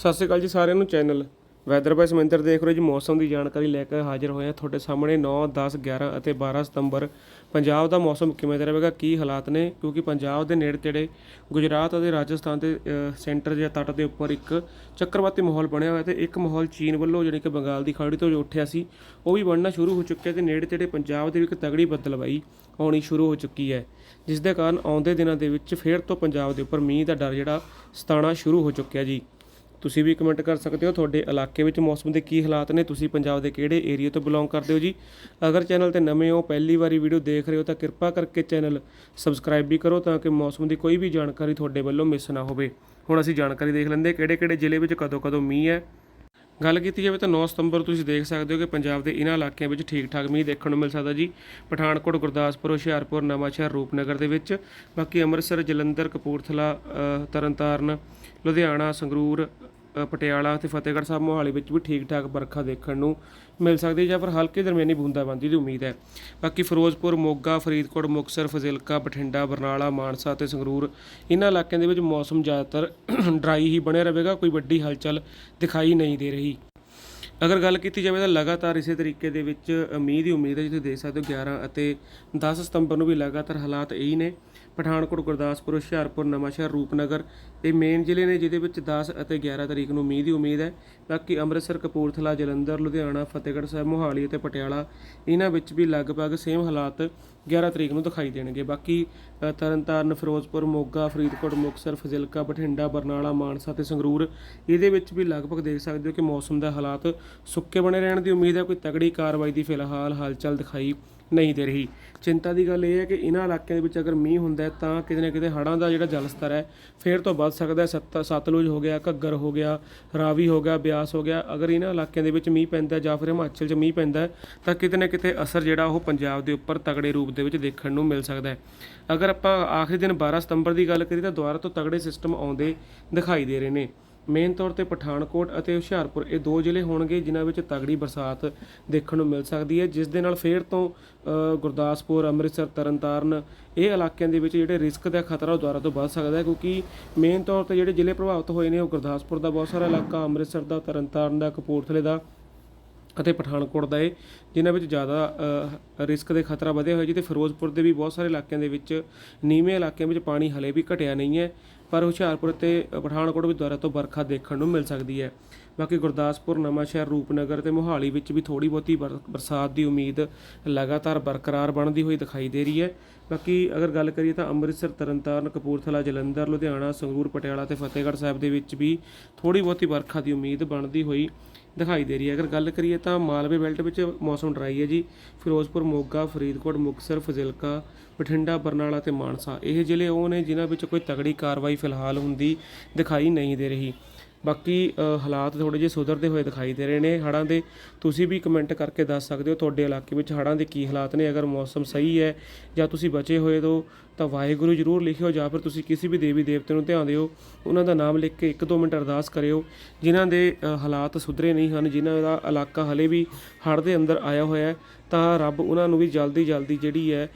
ਸਤਿ ਸ਼੍ਰੀ ਅਕਾਲ ਜੀ ਸਾਰਿਆਂ ਨੂੰ ਚੈਨਲ ਵੈਦਰ ਬਾਈ ਸਮਿੰਦਰ ਦੇਖ ਰਹੇ ਜੀ, ਮੌਸਮ ਦੀ ਜਾਣਕਾਰੀ ਲੈ ਕੇ ਹਾਜ਼ਰ ਹੋਏ ਹਾਂ। ਤੁਹਾਡੇ ਸਾਹਮਣੇ 9 10 11 ਅਤੇ 12 ਸਤੰਬਰ। ਪੰਜਾਬ ਦਾ ਮੌਸਮ ਕਿਵੇਂ ਦਾ ਰਹੇਗਾ, ਕੀ ਹਾਲਾਤ ਨੇ? ਕਿਉਂਕਿ ਪੰਜਾਬ ਦੇ ਨੇੜੇ ਤੇੜੇ ਗੁਜਰਾਤ ਅਤੇ ਰਾਜਸਥਾਨ ਦੇ ਸੈਂਟਰ ਜਾਂ ਤੱਟ ਦੇ ਉੱਪਰ ਇੱਕ ਚੱਕਰਵਾਤੀ ਮਾਹੌਲ ਬਣਿਆ ਹੋਇਆ ਤੇ ਇੱਕ ਮਾਹੌਲ ਚੀਨ ਵੱਲੋਂ ਜਿਹੜੀ ਕਿ ਬੰਗਾਲ ਦੀ ਖਾੜੀ ਤੋਂ ਜੋ ਉੱਠਿਆ ਸੀ, ਉਹ ਵੀ ਬਣਨਾ ਸ਼ੁਰੂ ਹੋ ਚੁੱਕਿਆ ਤੇ ਨੇੜੇ ਤੇੜੇ ਪੰਜਾਬ ਦੇ ਵੀ ਇੱਕ ਤਗੜੀ ਬੱਦਲਵਾਈ ਆਉਣੀ ਸ਼ੁਰੂ ਹੋ ਚੁੱਕੀ ਹੈ। ਜਿਸ ਦੇ ਕਾਰਨ ਆਉਂਦੇ ਦਿਨਾਂ ਦੇ ਵਿੱਚ ਫੇਰ ਤੋਂ ਪੰਜਾਬ ਦੇ ਉੱਪਰ ਮੀਂਹ ਦਾ ਡਰ ਜਿਹੜਾ ਸਤਾਣਾ ਸ਼ੁਰੂ ਹੋ ਚੁੱਕਿਆ ਜੀ। ਤੁਸੀਂ ਵੀ ਕਮੈਂਟ ਕਰ ਸਕਦੇ ਹੋ। ਤੁਹਾਡੇ ਇਲਾਕੇ ਵਿੱਚ ਮੌਸਮ ਦੇ ਕੀ ਹਾਲਾਤ ਨੇ? ਤੁਸੀਂ ਪੰਜਾਬ ਦੇ ਕਿਹੜੇ ਏਰੀਆ ਤੋਂ ਬਿਲੋਂਗ ਕਰਦੇ ਹੋ ਜੀ? ਅਗਰ ਚੈਨਲ ਤੇ ਨਵੇਂ ਹੋ, ਪਹਿਲੀ ਵਾਰੀ ਵੀਡੀਓ ਦੇਖ ਰਹੇ ਹੋ, ਤਾਂ ਕਿਰਪਾ ਕਰਕੇ ਚੈਨਲ ਸਬਸਕ੍ਰਾਈਬ ਵੀ ਕਰੋ ਤਾਂ ਕਿ ਮੌਸਮ ਦੀ ਕੋਈ ਵੀ ਜਾਣਕਾਰੀ ਤੁਹਾਡੇ ਵੱਲੋਂ ਮਿਸ ਨਾ ਹੋਵੇ। ਹੁਣ ਅਸੀਂ ਜਾਣਕਾਰੀ ਦੇਖ ਲੈਂਦੇ ਕਿਹੜੇ ਕਿਹੜੇ ਜ਼ਿਲ੍ਹੇ ਵਿੱਚ ਕਦੋਂ ਕਦੋਂ ਮੀਂਹ ਹੈ। ਗੱਲ ਕੀਤੀ ਜਾਵੇ ਤਾਂ 9 ਸਤੰਬਰ ਤੁਸੀਂ ਦੇਖ ਸਕਦੇ ਹੋ ਕਿ ਪੰਜਾਬ ਦੇ ਇਹਨਾਂ ਇਲਾਕਿਆਂ ਵਿੱਚ ਠੀਕ ਠਾਕ ਮੀਂਹ ਦੇਖਣ ਨੂੰ ਮਿਲ ਸਕਦਾ ਜੀ। ਪਠਾਨਕੋਟ, ਗੁਰਦਾਸਪੁਰ, ਹੁਸ਼ਿਆਰਪੁਰ, ਨਵਾਂਸ਼ਹਿਰ, ਰੂਪਨਗਰ ਦੇ ਵਿੱਚ। ਬਾਕੀ ਅੰਮ੍ਰਿਤਸਰ, ਜਲੰਧਰ, ਕਪੂਰਥਲਾ ਤਰਨਤਾਰਨ, ਲੁਧਿਆਣਾ, ਸੰਗਰੂਰ ਪਟਿਆਲਾ ਅਤੇ ਫਤਿਹਗੜ੍ਹ ਸਾਹਿਬ ਮੋਹਾਲੀ ਵਿੱਚ ਵੀ ਠੀਕ ਠਾਕ ਵਰਖਾ ਦੇਖਣ ਨੂੰ ਮਿਲ ਸਕਦੀ ਹੈ ਜਾਂ ਫਿਰ ਹਲਕੀ ਦਰਮਿਆਨੀ ਬੂੰਦਾਬਾਂਦੀ ਦੀ ਉਮੀਦ ਹੈ। ਬਾਕੀ ਫਿਰੋਜ਼ਪੁਰ, ਮੋਗਾ, ਫਰੀਦਕੋਟ, ਮੁਕਤਸਰ, ਫਜ਼ਿਲਕਾ, ਬਠਿੰਡਾ, ਬਰਨਾਲਾ, ਮਾਨਸਾ ਅਤੇ ਸੰਗਰੂਰ ਇਹਨਾਂ ਇਲਾਕਿਆਂ ਦੇ ਵਿੱਚ ਮੌਸਮ ਜ਼ਿਆਦਾਤਰ ਡਰਾਈ ਹੀ ਬਣਿਆ ਰਹੇਗਾ, ਕੋਈ ਵੱਡੀ ਹਲਚਲ ਦਿਖਾਈ ਨਹੀਂ ਦੇ ਰਹੀ। ਅਗਰ ਗੱਲ ਕੀਤੀ ਜਾਵੇ ਤਾਂ ਲਗਾਤਾਰ ਇਸੇ ਤਰੀਕੇ ਦੇ ਵਿੱਚ ਮੀਂਹ ਦੀ ਉਮੀਦ ਹੈ ਜਿੱਥੇ ਦੇਖ ਸਕਦੇ ਹੋ 11 ਅਤੇ 10 ਸਤੰਬਰ ਨੂੰ ਵੀ ਲਗਾਤਾਰ ਹਾਲਾਤ ਇਹੀ ਨੇ। ਪਠਾਨਕੋਟ, ਗੁਰਦਾਸਪੁਰ, ਹੁਸ਼ਿਆਰਪੁਰ, ਨਵਾਂਸ਼ਹਿਰ, ਰੂਪਨਗਰ ਇਹ ਮੇਨ ਜ਼ਿਲ੍ਹੇ ਨੇ ਜਿਹਦੇ ਵਿੱਚ 10 ਅਤੇ 11 ਤਰੀਕ ਨੂੰ ਮੀਂਹ ਦੀ ਉਮੀਦ ਹੈ। ਬਾਕੀ ਅੰਮ੍ਰਿਤਸਰ, ਕਪੂਰਥਲਾ, ਜਲੰਧਰ, ਲੁਧਿਆਣਾ, ਫਤਿਹਗੜ੍ਹ ਸਾਹਿਬ, ਮੋਹਾਲੀ ਅਤੇ ਪਟਿਆਲਾ, ਇਹਨਾਂ ਵਿੱਚ ਵੀ ਲਗਭਗ ਸੇਮ ਹਾਲਾਤ 11 ਤਰੀਕ ਨੂੰ ਦਿਖਾਈ ਦੇਣਗੇ। ਬਾਕੀ ਅ, ਤਰਨਤਾਰਨ ਫਿਰੋਜ਼ਪੁਰ ਮੋਗਾ ਫਰੀਦਕੋਟ ਮੁਕਤਸਰ ਫਜ਼ਿਲਕਾ ਬਠਿੰਡਾ ਬਰਨਾਲਾ ਮਾਨਸਾ ਤੇ ਸੰਗਰੂਰ ਇਹਦੇ ਵਿੱਚ ਵੀ ਲਗਭਗ ਦੇਖ ਸਕਦੇ ਹੋ ਕਿ ਮੌਸਮ ਦਾ ਹਾਲਾਤ ਸੁੱਕੇ ਬਣੇ ਰਹਿਣ ਦੀ ਉਮੀਦ ਹੈ। ਕੋਈ ਤਗੜੀ ਕਾਰਵਾਈ ਦੀ ਫਿਲਹਾਲ ਹਲਚਲ ਦਿਖਾਈ ਨਹੀਂ ਦੇ ਰਹੀ। ਚਿੰਤਾ ਦੀ ਗੱਲ ਇਹ ਹੈ ਕਿ ਇਹਨਾਂ ਇਲਾਕਿਆਂ ਦੇ ਵਿੱਚ ਅਗਰ ਮੀਂਹ ਹੁੰਦਾ ਹੈ ਤਾਂ ਕਿਤੇ ਨਾ ਕਿਤੇ ਹੜ੍ਹਾਂ ਦਾ ਜਿਹੜਾ ਜਲ ਸਤਰ ਹੈ, ਫੇਰ ਤੋਂ ਵੱਧ ਸਕਦਾ ਹੈ। ਸਤ, ਸਤਲੁਜ ਹੋ ਗਿਆ, ਘੱਗਰ ਹੋ ਗਿਆ, ਰਾਵੀ ਹੋ ਗਿਆ, ਬਿਆਸ ਹੋ ਗਿਆ। ਅਗਰ ਇਹਨਾਂ ਇਲਾਕਿਆਂ ਦੇ ਵਿੱਚ ਮੀਂਹ ਪੈਂਦਾ ਜਾਂ ਫਿਰ ਹਿਮਾਚਲ 'ਚ ਮੀਂਹ ਪੈਂਦਾ ਤਾਂ ਕਿਤੇ ਨਾ ਕਿਤੇ ਅਸਰ ਜਿਹੜਾ ਉਹ ਪੰਜਾਬ ਦੇ ਉੱਪਰ ਤਗੜੇ ਰੂਪ ਦੇ ਵਿੱਚ ਦੇਖਣ ਨੂੰ ਮਿਲ ਸਕਦਾ ਹੈ। ਅਗਰ ਆਪਾਂ ਆਖਰੀ ਦਿਨ 12 ਸਤੰਬਰ ਦੀ ਗੱਲ ਕਰੀਏ ਤਾਂ ਦੁਬਾਰਾ ਤੋਂ ਤਗੜੇ ਸਿਸਟਮ ਆਉਂਦੇ ਦਿਖਾਈ ਦੇ ਰਹੇ ਨੇ। ਮੇਨ ਤੌਰ ਤੇ ਪਠਾਨਕੋਟ ਅਤੇ ਹੁਸ਼ਿਆਰਪੁਰ ਇਹ ਦੋ ਜ਼ਿਲ੍ਹੇ ਹੋਣਗੇ ਜਿਨ੍ਹਾਂ ਵਿੱਚ ਤਗੜੀ ਬਰਸਾਤ ਦੇਖਣ ਨੂੰ ਮਿਲ ਸਕਦੀ ਹੈ, ਜਿਸ ਦੇ ਨਾਲ ਫੇਰ ਤੋਂ ਗੁਰਦਾਸਪੁਰ, ਅੰਮ੍ਰਿਤਸਰ, ਤਰਨਤਾਰਨ ਇਹ ਇਲਾਕਿਆਂ ਦੇ ਵਿੱਚ ਜਿਹੜੇ ਰਿਸਕ ਦਾ ਖਤਰਾ ਉਹ ਦੁਬਾਰਾ ਤੋਂ ਵੱਧ ਸਕਦਾ ਹੈ, ਕਿਉਂਕਿ ਮੇਨ ਤੌਰ ਤੇ ਜਿਹੜੇ ਜ਼ਿਲ੍ਹੇ ਪ੍ਰਭਾਵਿਤ ਹੋਏ ਨੇ ਉਹ ਗੁਰਦਾਸਪੁਰ ਦਾ ਬਹੁਤ ਸਾਰਾ ਇਲਾਕਾ, ਅੰਮ੍ਰਿਤਸਰ ਦਾ, ਤਰਨਤਾਰਨ ਦਾ, ਕਪੂਰਥਲੇ ਦਾ ਅਤੇ ਪਠਾਨਕੋਟ ਦਾ ਇਹ, ਜਿਨ੍ਹਾਂ ਵਿੱਚ ਜ਼ਿਆਦਾ ਰਿਸਕ ਦੇ ਖਤਰਾ ਵਧਿਆ ਹੋਇਆ ਜੀ ਤੇ ਫਿਰੋਜ਼ਪੁਰ ਦੇ ਵੀ ਬਹੁਤ ਸਾਰੇ ਇਲਾਕਿਆਂ ਦੇ ਵਿੱਚ ਨੀਵੇਂ ਇਲਾਕਿਆਂ ਵਿੱਚ ਪਾਣੀ ਹਲੇ ਵੀ ਘਟਿਆ ਨਹੀਂ ਹੈ। ਪਰ ਹੁਸ਼ਿਆਰਪੁਰ ਤੇ ਪਠਾਨਕੋਟ ਵਿੱਚ ਦੁਆਰਾ ਤੋਂ ਵਰਖਾ ਦੇਖਣ ਨੂੰ ਮਿਲ ਸਕਦੀ ਹੈ। ਬਾਕੀ ਗੁਰਦਾਸਪੁਰ, ਨਵਾਂਸ਼ਹਿਰ, ਰੂਪਨਗਰ ਤੇ ਮੋਹਾਲੀ ਵਿੱਚ ਵੀ ਥੋੜੀ ਬਹੁਤੀ ਬਰ- ਬਰਸਾਤ ਦੀ ਉਮੀਦ ਲਗਾਤਾਰ ਬਰਕਰਾਰ ਬਣਦੀ ਹੋਈ ਦਿਖਾਈ ਦੇ ਰਹੀ ਹੈ। ਬਾਕੀ ਅਗਰ ਗੱਲ ਕਰੀਏ ਤਾਂ ਅੰਮ੍ਰਿਤਸਰ, ਤਰਨਤਾਰਨ, ਕਪੂਰਥਲਾ, ਜਲੰਧਰ, ਲੁਧਿਆਣਾ, ਸੰਗਰੂਰ, ਪਟਿਆਲਾ ਤੇ ਫਤਿਹਗੜ੍ਹ ਸਾਹਿਬ ਦੇ ਵਿੱਚ ਵੀ ਥੋੜੀ ਬਹੁਤੀ ਵਰਖਾ ਦੀ ਉਮੀਦ ਬਣਦੀ ਹੋਈ ਦਿਖਾਈ ਦੇ ਰਹੀ ਹੈ। ਅਗਰ ਗੱਲ ਕਰੀਏ ਤਾਂ ਮਾਲਵੇ ਬੈਲਟ ਵਿੱਚ ਮੌਸਮ ਡਰਾਈ ਹੈ ਜੀ। ਫਿਰੋਜ਼ਪੁਰ, ਮੋਗਾ, ਫਰੀਦਕੋਟ, ਮੁਕਤਸਰ, ਫਜ਼ਿਲਕਾ, ਬਠਿੰਡਾ, ਬਰਨਾਲਾ ਤੇ ਮਾਨਸਾ ਇਹ ਜ਼ਿਲ੍ਹੇ ਉਹ ਨੇ ਜਿਨ੍ਹਾਂ ਵਿੱਚ ਕੋਈ ਤਗੜੀ ਕਾਰਵਾਈ ਫਿਲਹਾਲ ਹੁੰਦੀ ਦਿਖਾਈ ਨਹੀਂ ਦੇ ਰਹੀ। ਬਾਕੀ ਹਾਲਾਤ ਥੋੜੇ ਜਿਹੇ ਸੁਧਰਦੇ ਹੋਏ ਦਿਖਾਈ ਦੇ ਰਹੇ ਨੇ ਹੜ੍ਹਾਂ ਦੇ। ਤੁਸੀਂ ਵੀ ਕਮੈਂਟ ਕਰਕੇ ਦੱਸ ਸਕਦੇ ਹੋ ਤੁਹਾਡੇ ਇਲਾਕੇ ਵਿੱਚ ਹੜ੍ਹਾਂ ਦੇ ਕੀ ਹਾਲਾਤ ਨੇ। ਅਗਰ ਮੌਸਮ ਸਹੀ ਹੈ ਜਾਂ ਤੁਸੀਂ ਬਚੇ ਹੋਏ ਹੋ, ਤਾਂ ਵਾਹਿਗੁਰੂ ਜਰੂਰ ਲਿਖਿਓ। ਜਾਂ ਫਿਰ ਤੁਸੀਂ ਕਿਸੇ ਵੀ ਦੇਵੀ ਦੇਵਤੇ ਨੂੰ ਧਿਆਨ ਦਿਓ। ਉਹਨਾਂ ਦਾ ਨਾਮ ਲਿਖ ਕੇ 1-2 ਮਿੰਟ ਅਰਦਾਸ ਕਰਿਓ। ਜਿਨ੍ਹਾਂ ਦੇ ਹਾਲਾਤ ਸੁਧਰੇ ਨਹੀਂ ਹਨ, ਜਿਨ੍ਹਾਂ ਦਾ ਇਲਾਕਾ ਹਲੇ ਵੀ ਹੜ੍ਹ ਦੇ ਅੰਦਰ ਆਇਆ ਹੋਇਆ ਹੈ, ਤਾਂ ਰੱਬ ਉਹਨਾਂ ਨੂੰ ਵੀ ਜਲਦੀ ਜਲਦੀ ਜਿਹੜੀ ਹੈ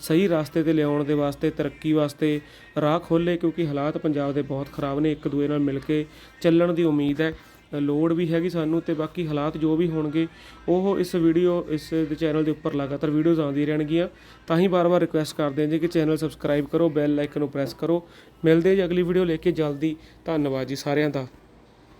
ਸਹੀ ਰਸਤੇ ਤੇ ਲਿਆਉਣ ਦੇ ਵਾਸਤੇ, ਤਰੱਕੀ ਵਾਸਤੇ ਰਾਹ ਖੋਲੇ ਕਿਉਂਕਿ ਹਾਲਾਤ ਪੰਜਾਬ ਦੇ ਬਹੁਤ ਖਰਾਬ ਨੇ। ਇੱਕ ਦੂਏ ਨਾਲ ਮਿਲ ਕੇ ਚੱਲਣ ਦੀ ਉਮੀਦ ਹੈ। ਲੋੜ ਵੀ ਹੈਗੀ ਸਾਨੂੰ ਤੇ ਬਾਕੀ ਹਾਲਾਤ ਜੋ ਵੀ ਹੋਣਗੇ, ਉਹ ਇਸ ਵੀਡੀਓ, ਇਸ ਦੇ ਚੈਨਲ ਦੇ ਉੱਪਰ ਲਗਾਤਾਰ ਵੀਡੀਓਜ਼ ਆਉਂਦੀ ਰਹਿਣਗੀਆਂ। ਤਾਂ ਹੀ ਬਾਰ-ਬਾਰ ਰਿਕੁਐਸਟ ਕਰਦੇ ਹਾਂ ਜੀ ਕਿ ਚੈਨਲ ਸਬਸਕ੍ਰਾਈਬ ਕਰੋ ਬੈਲ ਆਈਕਨ ਨੂੰ ਪ੍ਰੈਸ ਕਰੋ। ਮਿਲਦੇ ਜੀ ਅਗਲੀ ਵੀਡੀਓ ਲੈ ਕੇ ਜਲਦੀ। ਧੰਨਵਾਦ ਜੀ ਸਾਰਿਆਂ ਦਾ।